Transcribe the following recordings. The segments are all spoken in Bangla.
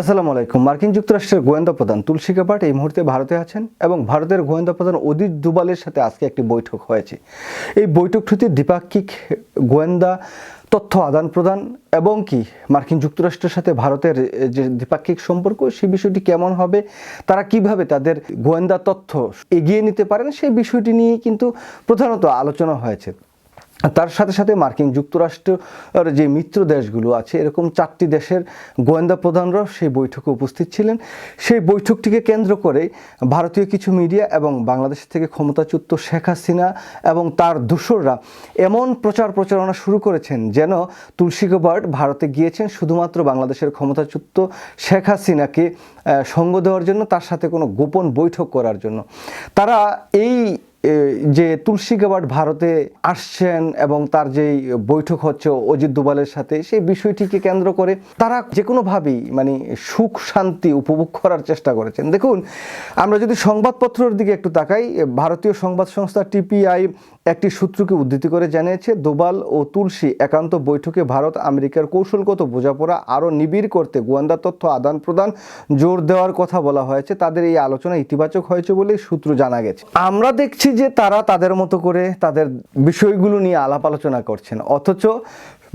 আসসালামু আলাইকুম। মার্কিন যুক্তরাষ্ট্রের গোয়েন্দা প্রধান তুলসী কাপাট এই মুহূর্তে ভারতে আছেন এবং ভারতের গোয়েন্দা প্রধান অদিত দুবালের সাথে আজকে একটি বৈঠক হয়েছে। এই বৈঠকটিতে দ্বিপাক্ষিক গোয়েন্দা, তথ্য আদান প্রদান এবং কি মার্কিন যুক্তরাষ্ট্রের সাথে ভারতের যে দ্বিপাক্ষিক সম্পর্ক সেই বিষয়টি কেমন হবে, তারা কীভাবে তাদের গোয়েন্দা তথ্য এগিয়ে নিতে পারেন সেই বিষয়টি নিয়ে কিন্তু প্রধানত আলোচনা হয়েছে। তার সাথে সাথে মার্কিন যুক্তরাষ্ট্রের যে মিত্র দেশগুলো আছে, এরকম চারটি দেশের গোয়েন্দা প্রধানরাও সেই বৈঠকে উপস্থিত ছিলেন। সেই বৈঠকটিকে কেন্দ্র করে ভারতীয় কিছু মিডিয়া এবং বাংলাদেশ থেকে ক্ষমতাচ্যুত শেখ হাসিনা এবং তার দূষররা এমন প্রচার প্রচারণা শুরু করেছেন যেন তুলসী গবার্ড ভারতে গিয়েছেন শুধুমাত্র বাংলাদেশের ক্ষমতাচ্যুত শেখ হাসিনাকে সঙ্গ দেওয়ার জন্য, তার সাথে কোনো গোপন বৈঠক করার জন্য। তারা এই যে তুলসী গাবাট ভারতে আসছেন এবং তার যেই বৈঠক হচ্ছে অজিত দুবালের সাথে, সেই বিষয়টিকে কেন্দ্র করে তারা যে কোনোভাবেই মানে সুখ, শান্তি উপভোগ করার চেষ্টা করেছেন। দেখুন, আমরা যদি সংবাদপত্রের দিকে একটু তাকাই, ভারতীয় সংবাদ সংস্থা টিপিআই একটি সূত্রকে উদ্ধৃতি করে জানিয়েছে, দোবাল ও তুলসী একান্ত বৈঠকে ভারত আমেরিকার কৌশলগত বোঝাপড়া আরও নিবিড় করতে গোয়েন্দা তথ্য আদান প্রদান জোর দেওয়ার কথা বলা হয়েছে। তাদের এই আলোচনা ইতিবাচক হয়েছে বলে সূত্র জানা গেছে। আমরা দেখছি যে তারা তাদের মতো করে তাদের বিষয়গুলো নিয়ে আলাপ আলোচনা করছেন। অথচ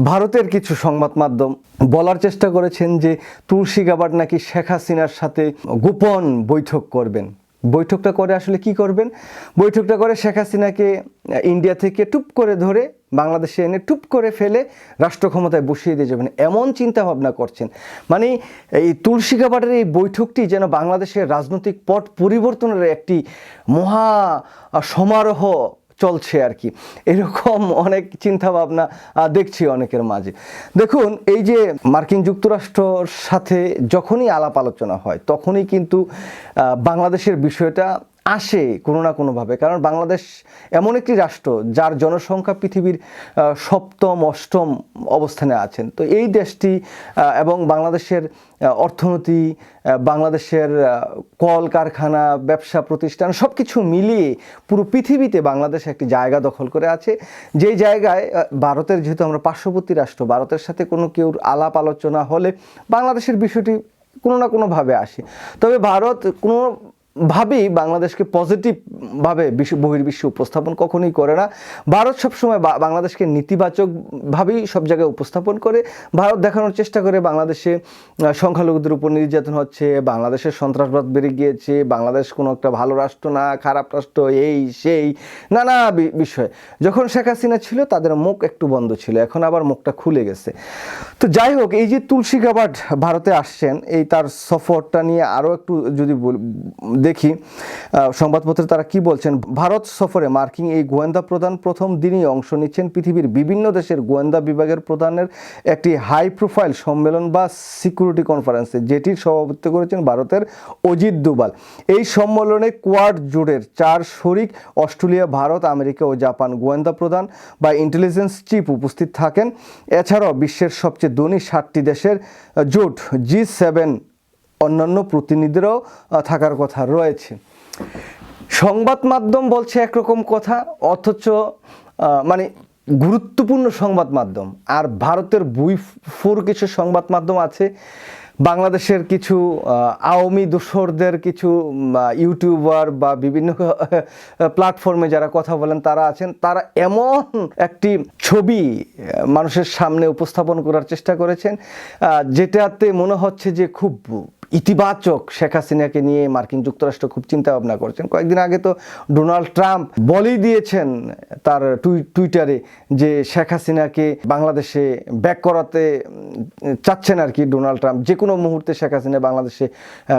ভারতের কিছু সংবাদ মাধ্যম বলার চেষ্টা করেছেন যে, তুলসী গাবাট নাকি শেখ হাসিনার সাথে গোপন বৈঠক করবেন। বৈঠকটা করে আসলে কি করবেন? বৈঠকটা করে শেখ হাসিনাকে ইন্ডিয়া থেকে টুপ করে ধরে বাংলাদেশে এনে টুপ করে ফেলে রাষ্ট্র ক্ষমতায় বসিয়ে দিয়ে যাবেন এমন চিন্তাভাবনা করছেন। মানে এই তুলসী কাবাটের এই বৈঠকটি যেন বাংলাদেশের রাজনৈতিক পট পরিবর্তনের একটি মহা সমারোহ চলছে আর কি। এরকম অনেক চিন্তাভাবনা দেখছি অনেকের মাঝে। দেখুন, এই যে মার্কিন যুক্তরাষ্ট্রর সাথে যখনই আলাপ আলোচনা হয়, তখনই কিন্তু বাংলাদেশের বিষয়টা আসে কোনো না কোনোভাবে। কারণ বাংলাদেশ এমন একটি রাষ্ট্র যার জনসংখ্যা পৃথিবীর সপ্তম, অষ্টম অবস্থানে আছেন। তো এই দেশটি এবং বাংলাদেশের অর্থনীতি বাংলাদেশের কল কারখানা ব্যবসা প্রতিষ্ঠান সব কিছু মিলিয়ে পুরো পৃথিবীতে বাংলাদেশ একটি জায়গা দখল করে আছে। যেই জায়গায় ভারতের যেহেতু আমরা পার্শ্ববর্তী রাষ্ট্র, ভারতের সাথে কোনো কেউ আলাপ আলোচনা হলে বাংলাদেশের বিষয়টি কোনো না কোনোভাবে আসে। তবে ভারত কোনো ভাবেই বাংলাদেশকে পজিটিভভাবে বিশ্ব, বহির্বিশ্বে উপস্থাপন কখনোই করে না। ভারত সবসময় বাংলাদেশকে নেতিবাচকভাবেই সব জায়গায় উপস্থাপন করে। ভারত দেখানোর চেষ্টা করে বাংলাদেশে সংখ্যালঘুদের উপর নির্যাতন হচ্ছে, বাংলাদেশের সন্ত্রাসবাদ বেড়ে গিয়েছে, বাংলাদেশ কোনো একটা ভালো রাষ্ট্র না, খারাপ রাষ্ট্র, এই, সেই, নানা বিষয়। যখন শেখ হাসিনা ছিল, তাদের মুখ একটু বন্ধ ছিল, এখন আবার মুখটা খুলে গেছে। তো যাই হোক, এই যে তুলসী গাবাট ভারতে আসছেন, এই তার সফরটা নিয়ে আরও একটু যদি দেখি সংবাদপত্রে তারা কি বলছেন, ভারত সফরে মার্কিন এই গোয়েন্দা প্রধান প্রথম দিনই অংশ নিচ্ছেন পৃথিবীর বিভিন্ন দেশের গোয়েন্দা বিভাগের প্রধানের একটি হাই প্রোফাইল সম্মেলন বা সিকিউরিটি কনফারেন্সে যেটির সভাপতিত্ব করেছেন ভারতের অজিত দুবাল এই সম্মেলনে কোয়াড জোটের চার শরিক, অস্ট্রেলিয়া, ভারত, আমেরিকা ও জাপান গোয়েন্দা প্রধান বা ইন্টেলিজেন্স চিফ উপস্থিত থাকেন। এছাড়াও বিশ্বের সবচেয়ে ধনী ষাটটি দেশের জোট জি সেভেন অন্যান্য প্রতিনিধিরাও থাকার কথা রয়েছে। সংবাদ মাধ্যম বলছে একরকম কথা, অথচ মানে গুরুত্বপূর্ণ সংবাদ মাধ্যম। আর ভারতের বুই ফোর কিছু সংবাদ মাধ্যম আছে, বাংলাদেশের কিছু আওয়ামী দোসরদের কিছু ইউটিউবার বা বিভিন্ন প্ল্যাটফর্মে যারা কথা বলেন, তারা আছেন, তারা এমন একটি ছবি মানুষের সামনে উপস্থাপন করার চেষ্টা করেছেন যেটাতে মনে হচ্ছে যে খুব ইতিবাচক শেখ হাসিনাকে নিয়ে মার্কিন যুক্তরাষ্ট্র খুব চিন্তা ভাবনা করছেন। কয়েকদিন আগে তো ডোনাল্ড ট্রাম্প বলেই দিয়েছেন তার টুই- টুইটারে যে শেখ হাসিনাকে বাংলাদেশে ব্যাক করাতে চাচ্ছেন আর কি ডোনাল্ড ট্রাম্প। যে কোনো মুহূর্তে শেখ হাসিনা বাংলাদেশে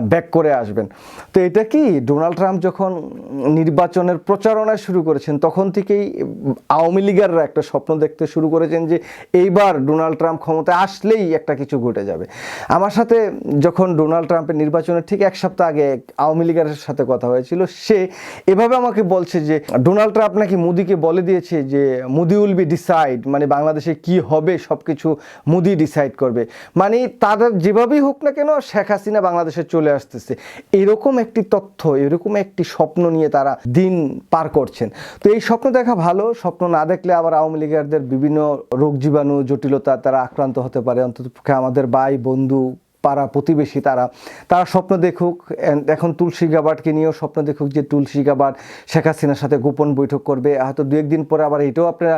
ব্যাক করে আসবেন। তো এটা কি ডোনাল্ড ট্রাম্প যখন নির্বাচনের প্রচারণা শুরু করেছেন, তখন থেকেই আওয়ামী লীগাররা একটা স্বপ্ন দেখতে শুরু করেছেন যে এইবার ডোনাল্ড ট্রাম্প ক্ষমতায় আসলেই একটা কিছু ঘটে যাবে। আমার সাথে যখন ডোনাল্ড ট্রাম্পের নির্বাচনের ঠিক এক সপ্তাহ আগে আওয়ামী লীগের সাথে কথা হয়েছিল। সে এভাবে আমাকে বলছে যে, ডোনাল্ড ট্রাম্প নাকি মোদিকে বলে দিয়েছে যে, মোদি উইল বি ডিসাইড মানে বাংলাদেশে কি হবে সব কিছু মোদি ডিসাইড করবে। মানে তাদের যেভাবেই হোক না কেন শেখ হাসিনা বাংলাদেশে চলে আসতেছে। এরকম একটি তথ্য, এরকম একটি স্বপ্ন নিয়ে তারা দিন পার করছেন। তো এই স্বপ্ন দেখা ভালো, স্বপ্ন না দেখলে আবার আওয়ামী লীগারদের বিভিন্ন রোগ জীবাণু জটিলতা, তারা আক্রান্ত হতে পারে। অন্তত আমাদের ভাই, বন্ধু পাড়া প্রতিবেশী তারা। তারা স্বপ্ন দেখুক এখন তুলসী গাবাটকে নিয়েও স্বপ্ন দেখুক যে তুলসী গাবাট শেখ হাসিনার সাথে গোপন বৈঠক করবে। হয়তো দু একদিন পরে আবার এটাও আপনারা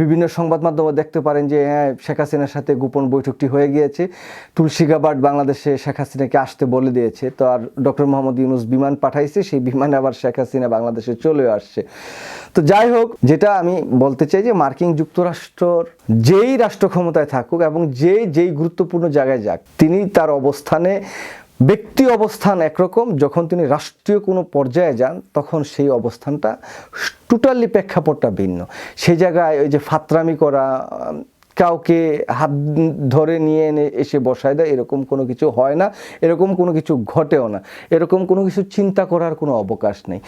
বিভিন্ন সংবাদ মাধ্যমে দেখতে পারেন যে হ্যাঁ শেখ হাসিনার সাথে গোপন বৈঠকটি হয়ে গিয়েছে। তুলসী গাবাট বাংলাদেশে শেখ হাসিনাকে আসতে বলে দিয়েছে। তো আর ডক্টর মোহাম্মদ ইউনুস বিমান পাঠাইছে, সেই বিমানে আবার শেখ হাসিনা বাংলাদেশে চলে আসছে। তো যাই হোক, যেটা আমি বলতে চাই যে, মার্কিন যুক্তরাষ্ট্রর যেই রাষ্ট্র ক্ষমতায় থাকুক এবং যে, যেই গুরুত্বপূর্ণ জায়গায় যাক, তিনি তার অবস্থানে, ব্যক্তি অবস্থান একরকম, যখন তিনি রাষ্ট্রীয় কোনো পর্যায়ে যান, তখন সেই অবস্থানটা টোটালি প্রেক্ষাপটটা ভিন্ন। সেই জায়গায় ওই যে ফাতরামি করা কাউকে হাত ধরে নিয়ে এনে এসে বসায় দেয়, এরকম কোনো কিছু হয় না, এরকম কোনো কিছু ঘটেও না, এরকম কোনো কিছু চিন্তা করার কোনো অবকাশ নেই।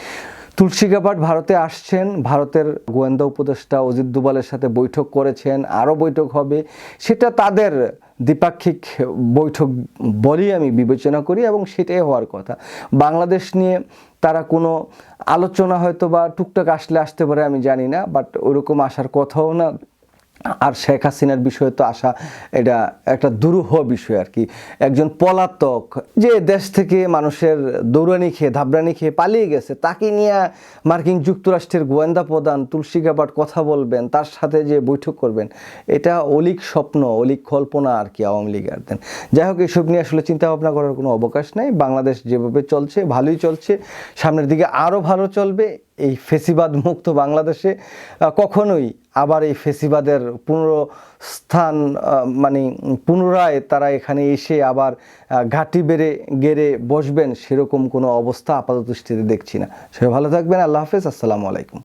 তুলসী গাবাট ভারতে আসছেন, ভারতের গোয়েন্দা উপদেষ্টা অজিত দুবালের সাথে বৈঠক করেছেন, আরও বৈঠক হবে, সেটা তাদের দ্বিপাক্ষিক বৈঠক বলেই আমি বিবেচনা করি এবং সেটাই হওয়ার কথা। বাংলাদেশ নিয়ে তারা কোনো আলোচনা হয়তো বা টুকটাক আসলে আসতে পারে আমি জানি না বাট ওরকম আসার কথাও না। আর শেখ হাসিনার বিষয়ে তো আসা এটা একটা দুরূহ বিষয় আর কি। একজন পলাতক যে দেশ থেকে মানুষের দৌড়ানি খেয়ে ধাবরানি খেয়ে পালিয়ে গেছে, তাকে নিয়ে মার্কিন যুক্তরাষ্ট্রের গোয়েন্দা প্রধান তুলসী গাবাট কথা বলবেন, তার সাথে যে বৈঠক করবেন, এটা অলিক স্বপ্ন, অলিক কল্পনা আর কি আওয়ামী লীগারদের যাই হোক, এসব নিয়ে আসলে চিন্তা ভাবনা করার কোনো অবকাশ নেই। বাংলাদেশ যেভাবে চলছে, ভালোই চলছে। সামনের দিকে আরও ভালো চলবে। এই ফেসিবাদ মুক্ত বাংলাদেশে কখনোই আবার এই ফেসিবাদের পুনরস্থান মানে পুনরায় তারা এখানে এসে আবার ঘাটি বেড়ে গেড়ে বসবেন, সেরকম কোনো অবস্থা আপাতত দৃষ্টিতে দেখছি না। সবাই ভালো থাকবেন, আল্লাহ হাফেজ, আসসালামু আলাইকুম।